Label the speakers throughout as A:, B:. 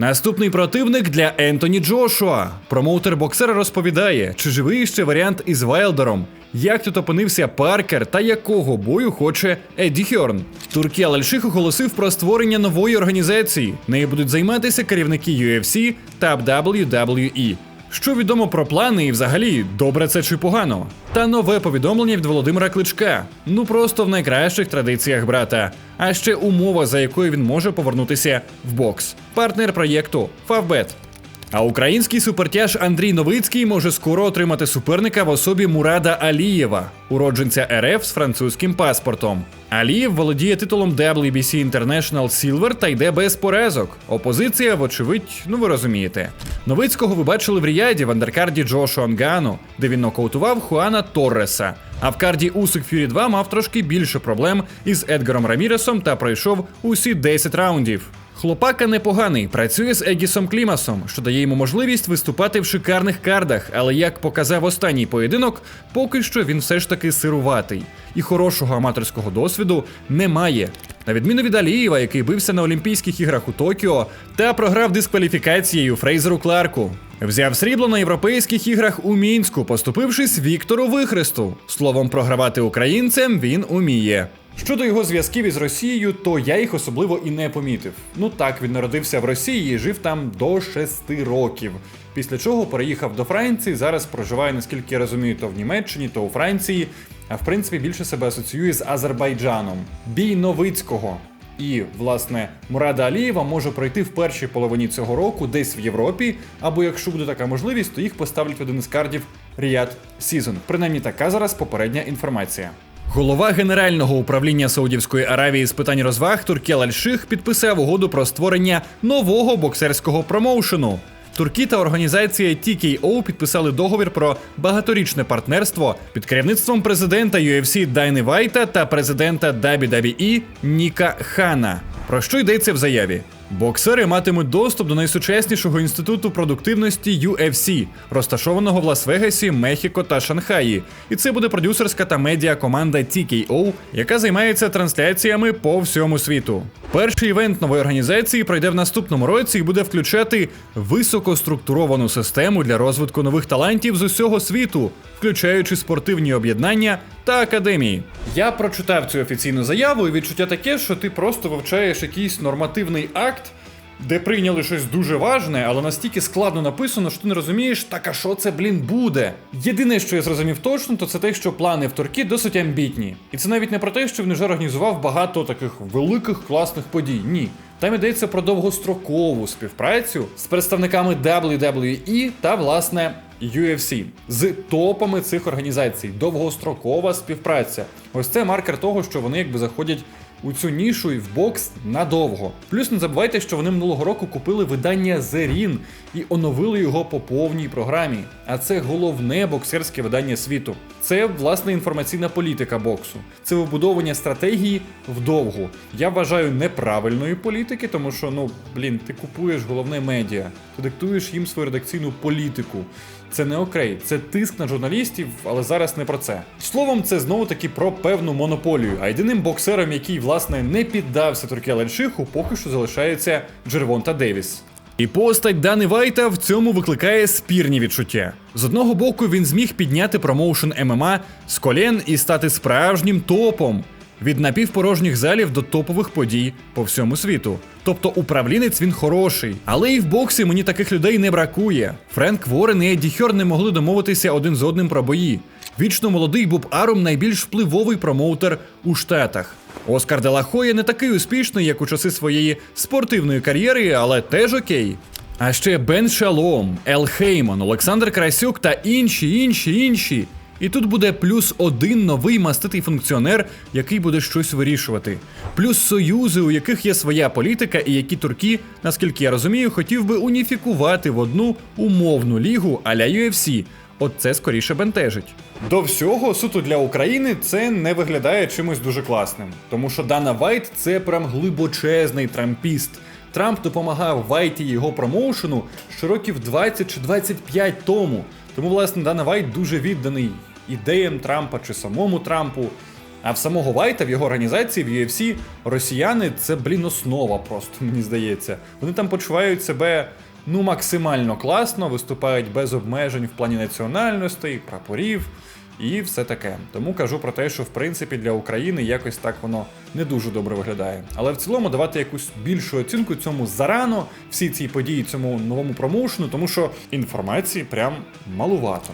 A: Наступний противник для Ентоні Джошуа. Промоутер боксера розповідає, чи живий ще варіант із Вайлдером, як тут опинився Паркер та якого бою хоче Едді Хьорн. Туркія Лальших оголосив про створення нової організації. Нею будуть займатися керівники UFC та WWE. Що відомо про плани і взагалі, добре це чи погано? Та нове повідомлення від Володимира Кличка. Ну просто в найкращих традиціях брата. А ще умова, за якою він може повернутися в бокс. Партнер проєкту Фавбет. А український супертяж Андрій Новицький може скоро отримати суперника в особі Мурада Алієва, уродженця РФ з французьким паспортом. Алієв володіє титулом WBC International Silver та йде без поразок. Опозиція, вочевидь, ну ви розумієте. Новицького ви бачили в Ріяді в андеркарді Джошуа Нгану, де він нокаутував Хуана Торреса. А в карді Усик Фюрі 2 мав трошки більше проблем із Едгаром Раміресом та пройшов усі 10 раундів. Хлопака непоганий, працює з Егісом Клімасом, що дає йому можливість виступати в шикарних кардах, але як показав останній поєдинок, поки що він все ж таки сируватий. І хорошого аматорського досвіду немає. На відміну від Алієва, який бився на Олімпійських іграх у Токіо та програв дискваліфікацією Фрейзеру Кларку. Взяв срібло на європейських іграх у мінську, поступившись Віктору Вихресту. Словом, програвати українцям він уміє. Щодо його зв'язків із Росією, то я їх особливо і не помітив. Ну так, він народився в Росії і жив там до 6 років. Після чого переїхав до Франції. Зараз проживає, наскільки я розумію, то в Німеччині, то у Франції. А в принципі більше себе асоціює з Азербайджаном. Бій Новицького. І, власне, Мурада Алієва може пройти в першій половині цього року десь в Європі, або якщо буде така можливість, то їх поставлять в один із кардів Ріад Сізон. Принаймні така зараз попередня інформація. Голова Генерального управління Саудівської Аравії з питань розваг Туркел Аль-Ших підписав угоду про створення нового боксерського промоушену. Турки та організація TKO підписали договір про багаторічне партнерство під керівництвом президента UFC Дайни Вайта та президента WWE Ніка Хана. Про що йдеться в заяві? Боксери матимуть доступ до найсучаснішого інституту продуктивності UFC, розташованого в Лас-Вегасі, Мехіко та Шанхаї. І це буде продюсерська та медіа команда TKO, яка займається трансляціями по всьому світу. Перший івент нової організації пройде в наступному році і буде включати високоструктуровану систему для розвитку нових талантів з усього світу, включаючи спортивні об'єднання та академії. Я прочитав цю офіційну заяву, і відчуття таке, що ти просто вивчаєш якийсь нормативний акт. Де прийняли щось дуже важне, але настільки складно написано, що ти не розумієш, так а що це, блін, буде. Єдине, що я зрозумів точно, то це те, що плани в Туркі досить амбітні. І це навіть не про те, що він вже організував багато таких великих класних подій. Ні. Там йдеться про довгострокову співпрацю з представниками WWE та, власне, UFC з топами цих організацій. Довгострокова співпраця. Ось це маркер того, що вони якби заходять у цю нішу і в бокс надовго. Плюс не забувайте, що вони минулого року купили видання Zerін і оновили його по повній програмі. А це головне боксерське видання світу. Це власне інформаційна політика боксу. Це вибудовування стратегії вдовгу. Я вважаю неправильної політики, тому що ну блін, ти купуєш головне медіа, ти диктуєш їм свою редакційну політику. Це не окей, це тиск на журналістів, але зараз не про це. Словом, це знову таки про певну монополію. А єдиним боксером, який власне не піддався Туркія Альшиху, поки що залишається Джервонта Девіс. І постать Дани Вайта в цьому викликає спірні відчуття. З одного боку, він зміг підняти промоушен ММА з колін і стати справжнім топом. Від напівпорожніх залів до топових подій по всьому світу. Тобто управлінець він хороший. Але і в боксі мені таких людей не бракує. Френк Ворен і Едді Хьор не могли домовитися один з одним про бої. Вічно молодий Боб Арум найбільш впливовий промоутер у Штатах. Оскар Делахоя не такий успішний, як у часи своєї спортивної кар'єри, але теж окей. А ще Бен Шалом, Ел Хейман, Олександр Красюк та інші, інші, інші. І тут буде плюс один новий маститий функціонер, який буде щось вирішувати. Плюс союзи, у яких є своя політика, і які турки, наскільки я розумію, хотів би уніфікувати в одну умовну лігу а-ля UFC. От це скоріше бентежить. До всього, суто для України, це не виглядає чимось дуже класним, тому що Дана Вайт це прям глибочезний трампіст. Трамп допомагав Вайті його промоушену ще років 20 чи 25 тому. Тому, власне, Дана Вайт дуже відданий ідеям Трампа чи самому Трампу. А в самого Вайта, в його організації, в UFC, росіяни це, блін, основа просто, мені здається. Вони там почувають себе ну максимально класно, виступають без обмежень в плані національностей, прапорів і все таке. Тому кажу про те, що в принципі для України якось так воно не дуже добре виглядає. Але в цілому давати якусь більшу оцінку цьому зарано, всі ці події, цьому новому промоушену, тому що інформації прям малувато.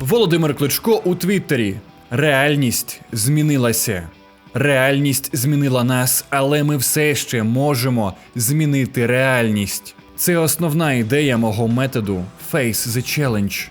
A: Володимир Кличко у Твіттері. Реальність змінилася. Реальність змінила нас, але ми все ще можемо змінити реальність. Це основна ідея мого методу Face the Challenge.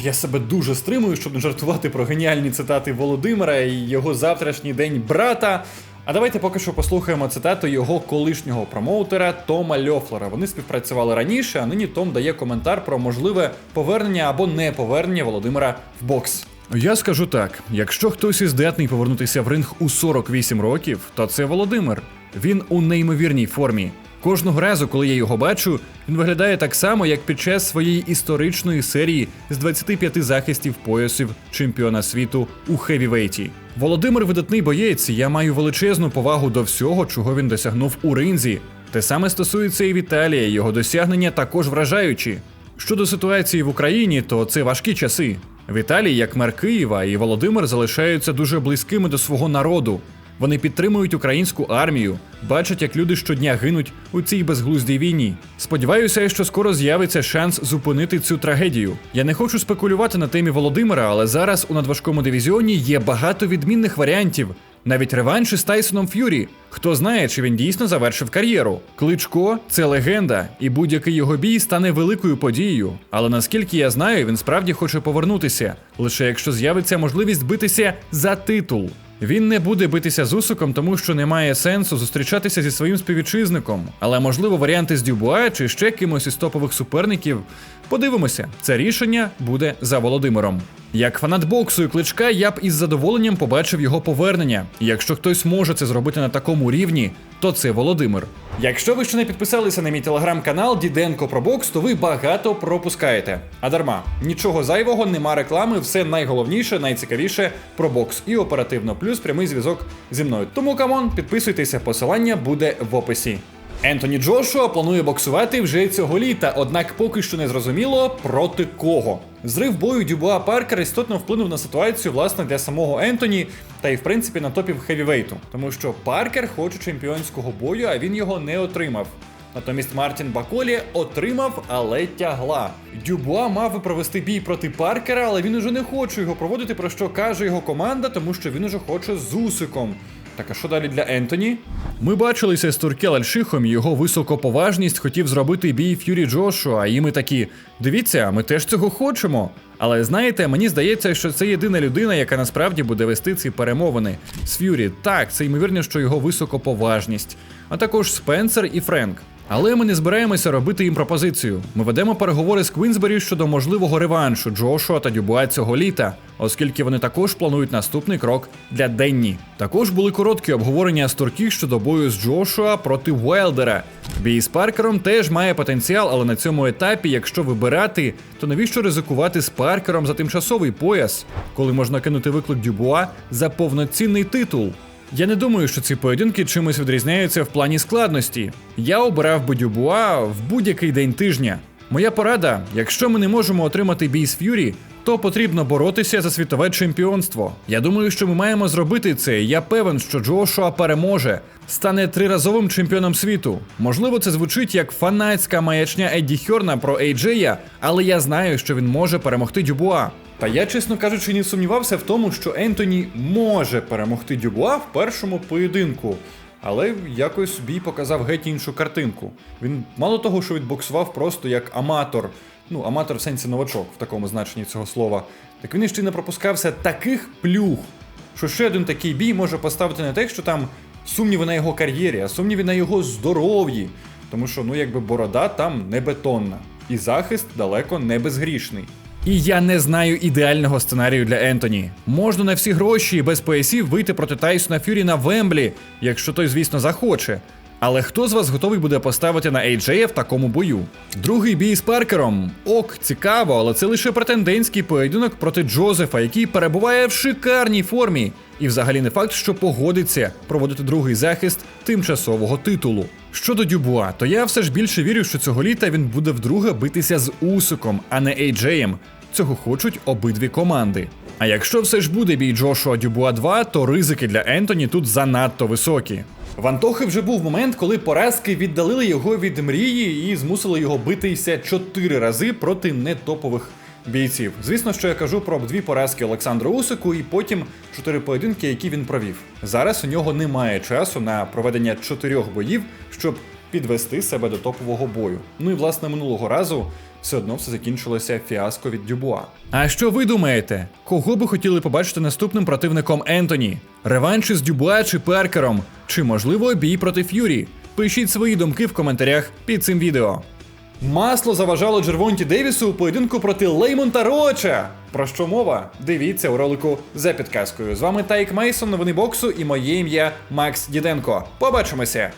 A: Я себе дуже стримую, щоб не жартувати про геніальні цитати Володимира і його завтрашній день брата. А давайте поки що послухаємо цитату його колишнього промоутера Тома Льофлера. Вони співпрацювали раніше, а нині Том дає коментар про можливе повернення або не повернення Володимира в бокс. Я скажу так: якщо хтось і здатний повернутися в ринг у 48 років, то це Володимир. Він у неймовірній формі. Кожного разу, коли я його бачу, він виглядає так само, як під час своєї історичної серії з 25 захистів поясів чемпіона світу у хевівейті. Володимир видатний боєць. Я маю величезну повагу до всього, чого він досягнув у ринзі. Те саме стосується і Віталія. Його досягнення також вражаючі. Щодо ситуації в Україні, то це важкі часи. Віталій, як мер Києва, і Володимир залишаються дуже близькими до свого народу. Вони підтримують українську армію, бачать, як люди щодня гинуть у цій безглуздій війні. Сподіваюся, що скоро з'явиться шанс зупинити цю трагедію. Я не хочу спекулювати на темі Володимира, але зараз у надважкому дивізіоні є багато відмінних варіантів. Навіть реванш із Тайсоном Ф'юрі. Хто знає, чи він дійсно завершив кар'єру. Кличко це легенда, і будь-який його бій стане великою подією. Але наскільки я знаю, він справді хоче повернутися, лише якщо з'явиться можливість битися за титул. Він не буде битися з Усуком, тому що немає сенсу зустрічатися зі своїм співвітчизником. Але можливо варіанти з Дюбуа чи ще кимось із топових суперників. Подивимося, це рішення буде за Володимиром. Як фанат боксу і кличка, я б із задоволенням побачив його повернення. Якщо хтось може це зробити на такому рівні, то це Володимир. Якщо ви ще не підписалися на мій телеграм-канал Діденко про бокс, то ви багато пропускаєте. А дарма, нічого зайвого, нема реклами, все найголовніше, найцікавіше про бокс і оперативно, плюс прямий зв'язок зі мною. Тому камон, підписуйтеся, посилання буде в описі. Ентоні Джошуа планує боксувати вже цього літа, однак поки що не зрозуміло проти кого. Зрив бою Дюбуа Паркера істотно вплинув на ситуацію власне для самого Ентоні та й в принципі на топів хевівейту, тому що Паркер хоче чемпіонського бою, а він його не отримав. Натомість Мартін Баколі отримав, але тягла. Дюбуа мав би провести бій проти Паркера, але він уже не хоче його проводити, про що каже його команда, тому що він уже хоче з Усиком. Так а що далі для Ентоні? Ми бачилися з Туркел Альшихом, його високоповажність хотів зробити бій Ф'юрі Джошуа, і ми такі: дивіться, ми теж цього хочемо. Але знаєте, мені здається, що це єдина людина, яка насправді буде вести ці перемовини. З Ф'юрі, так, це ймовірно, що його високоповажність, а також Спенсер і Френк. Але ми не збираємося робити їм пропозицію. Ми ведемо переговори з Квінсбері щодо можливого реваншу Джошуа та Дюбуа цього літа, оскільки вони також планують наступний крок для Денні. Також були короткі обговорення з Туркі щодо бою з Джошуа проти Уайлдера. Бій з Паркером теж має потенціал, але на цьому етапі, якщо вибирати, то навіщо ризикувати з Паркером за тимчасовий пояс, коли можна кинути виклик Дюбуа за повноцінний титул? Я не думаю, що ці поєдинки чимось відрізняються в плані складності. Я обирав би Дюбуа в будь-який день тижня. Моя порада: якщо ми не можемо отримати бій з Ф'юрі, то потрібно боротися за світове чемпіонство. Я думаю, що ми маємо зробити це. Я певен, що Джошуа переможе, стане триразовим чемпіоном світу. Можливо, це звучить як фанатська маячня Едді Хьорна про Ейджея, але я знаю, що він може перемогти Дюбуа. Та я, чесно кажучи, не сумнівався в тому, що Ентоні може перемогти Дюбуа в першому поєдинку. Але якось бій показав геть іншу картинку. Він мало того, що відбоксував просто як аматор, ну, аматор в сенсі новачок в такому значенні цього слова, так він ще й не пропускався таких плюх, що ще один такий бій може поставити не те, що там сумніви на його кар'єрі, а сумніви на його здоров'ї. Тому що, ну, якби борода там не бетонна, і захист далеко не безгрішний. І я не знаю ідеального сценарію для Ентоні. Можна на всі гроші і без поясів вийти проти Тайсона Фюрі на Вемблі, якщо той, звісно, захоче. Але хто з вас готовий буде поставити на AJ в такому бою? Другий бій з Паркером. Ок, цікаво, але це лише претендентський поєдинок проти Джозефа, який перебуває в шикарній формі. І взагалі не факт, що погодиться проводити другий захист тимчасового титулу. Щодо Дюбуа, то я все ж більше вірю, що цього літа він буде вдруге битися з Усиком, а не Ейджеєм. Цього хочуть обидві команди. А якщо все ж буде бій Джошуа Дюбуа 2, то ризики для Ентоні тут занадто високі. В Антохи вже був момент, коли поразки віддалили його від мрії і змусили його битися чотири рази проти нетопових бійців. Звісно, що я кажу про дві поразки Олександру Усику і потім чотири поєдинки, які він провів. Зараз у нього немає часу на проведення чотирьох боїв, щоб підвести себе до топового бою. Ну і власне минулого разу все одно все закінчилося фіаско від Дюбуа. А що ви думаєте? Кого би хотіли побачити наступним противником Ентоні? Реванш із Дюбуа чи Перкером? Чи можливо бій проти Ф'юрі? Пишіть свої думки в коментарях під цим відео. Масло заважало Джервонті Девісу у поєдинку проти Леймонта Роча. Про що мова? Дивіться у ролику за підказкою. З вами Тайк Мейсон, новини боксу і моє ім'я Макс Діденко. Побачимося!